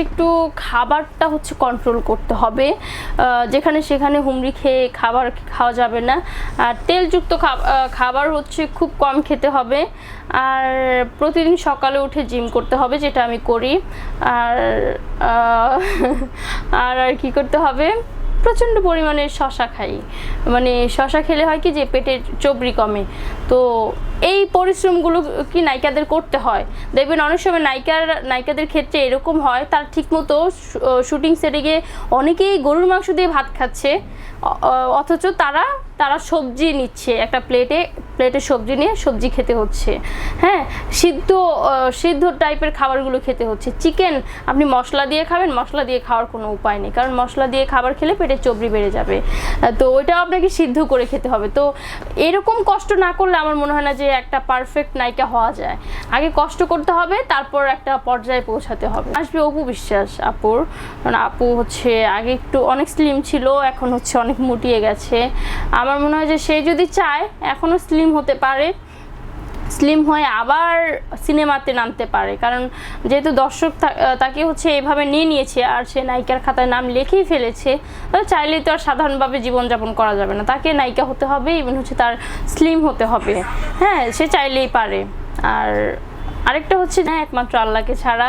একটু খাবারটা হচ্ছে কন্ট্রোল করতে হবে। যেখানে সেখানে হুমড়ি খেয়ে খাবার খাওয়া যাবে না। আর তেলযুক্ত খাব- খাবার হচ্ছে খুব কম খেতে হবে। আর প্রতিদিন সকালে উঠে জিম করতে হবে, যেটা আমি করি। আর আর আর কি করতে হবে? প্রচণ্ড পরিমাণে শশা খাই। মানে শশা খেলে হয় কি যে পেটের চবড়ি কমে। তো এই পরিশ্রমগুলো কি নায়িকাদের করতে হয়? দেখবেন অনেক সময় নায়িকার, নায়িকাদের ক্ষেত্রে এরকম হয়, তার ঠিকমতো শুটিং সেটে গিয়ে অনেকেই গরুর মাংস দিয়ে ভাত খাচ্ছে অথচ তারা তারা সবজি নিচ্ছে, একটা প্লেটে প্লেটে সবজি নিয়ে সবজি খেতে হচ্ছে। হ্যাঁ সিদ্ধ সিদ্ধ টাইপের খাবারগুলো খেতে হচ্ছে। চিকেন, আপনি মশলা দিয়ে খাবেন, মশলা দিয়ে খাওয়ার কোনো উপায় নেই, কারণ মশলা দিয়ে খাবার খেলে পেটে চবড়ি বেড়ে যাবে। তো ওইটাও আপনাকে সিদ্ধ করে খেতে হবে। তো এরকম কষ্ট না করলে আমার মনে হয় না যে একটা পারফেক্ট নায়িকা হওয়া যায়। আগে কষ্ট করতে হবে, তারপর একটা পর্যায়ে পৌঁছাতে হবে। আসবে অপু বিশ্বাস, আপুর। কারণ আপু হচ্ছে আগে একটু অনেক স্লিম ছিল, এখন হচ্ছে অনেক মুটিয়ে গেছে। আমার মনে হয় যে সে যদি চায় এখনও স্লিম হতে পারে। স্লিম হয়ে আবার সিনেমাতে নামতে পারে। কারণ যেহেতু দর্শক তাকে হচ্ছে এভাবে নিয়ে নিয়েছে, আর সে নায়িকার খাতায় নাম লিখেই ফেলেছে চাইলেই তো আর সাধারণভাবে জীবনযাপন করা যাবে না। তাকে নায়িকা হতে হবে ইভেন হচ্ছে তার স্লিম হতে হবে। হ্যাঁ সে চাইলেই পারে। আর আরেকটা হচ্ছে না একমাত্র আল্লাহকে ছাড়া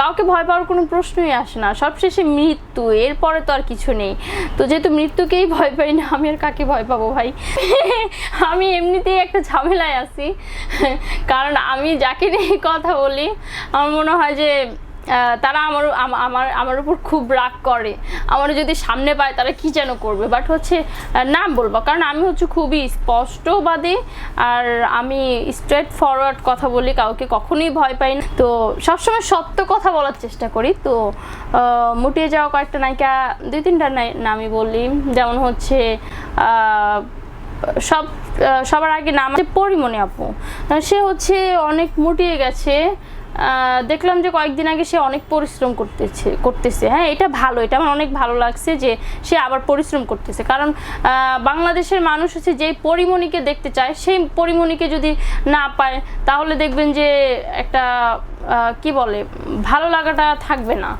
কাউকে ভয় পাওয়ার কোনো প্রশ্নই আসে না। সবশেষে মৃত্যু, এরপরে তো আর কিছু নেই। তো যেহেতু মৃত্যুকেই ভয় পাই না, আমি আর কাকে ভয় পাবো ভাই? আমি এমনিতেই একটা ঝামেলায় আছি। কারণ আমি যাকে নিয়ে কথা বলি, আমার মনে হয় যে তারা আমার আমার আমার উপর খুব রাগ করে। আমার যদি সামনে পায় তারা কি যেন করবে? বাট হচ্ছে না বলব। কারণ আমি হচ্ছে খুবই স্পষ্টবাদী আর আমি স্ট্রেট ফরওয়ার্ড কথা বলি, কাউকে কখনোই ভয় পাই না। তো সবসময় সত্য কথা বলার চেষ্টা করি। তো মুটিয়ে যাওয়া কয়েকটা নায়িকা দুই তিনটা নামই বলি। যেমন হচ্ছে সব সবার আগে নাম আছে পরিমণি আপু। সে হচ্ছে অনেক মুটিয়ে গেছে। দেখলাম যে কয়েকদিন আগে সে অনেক পরিশ্রম করতেছে করতেছে। হ্যাঁ এটা ভালো, এটা আমার অনেক ভালো লাগছে যে সে আবার পরিশ্রম করতেছে। কারণ বাংলাদেশের মানুষ হচ্ছে যেই পরিমণিকে দেখতে চায়, সেই পরিমণিকে যদি না পায়, তাহলে দেখবেন যে একটা কি বলে, ভালো লাগাটা থাকবে না।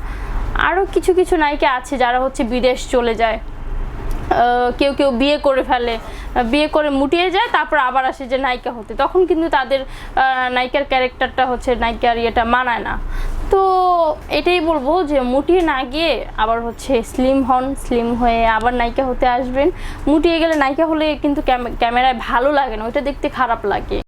আরও কিছু কিছু নায়িকা আছে যারা হচ্ছে বিদেশ চলে যায়। কেউ কেউ বিয়ে করে ফেলে বিয়ে করে মুটিয়ে যায়, তারপর আবার আসে যে নায়িকা হতে। তখন কিন্তু তাদের নায়িকার ক্যারেক্টারটা হচ্ছে নায়িকার ইয়েটা মানায় না। তো এটাই বলব যে মুটিয়ে না গিয়ে আবার হচ্ছে স্লিম হন স্লিম হয়ে আবার নায়িকা হতে আসবেন। মুটিয়ে গেলে নায়িকা হলে কিন্তু ক্যাম- ক্যামেরায় ভালো লাগে না, ওইটা দেখতে খারাপ লাগে।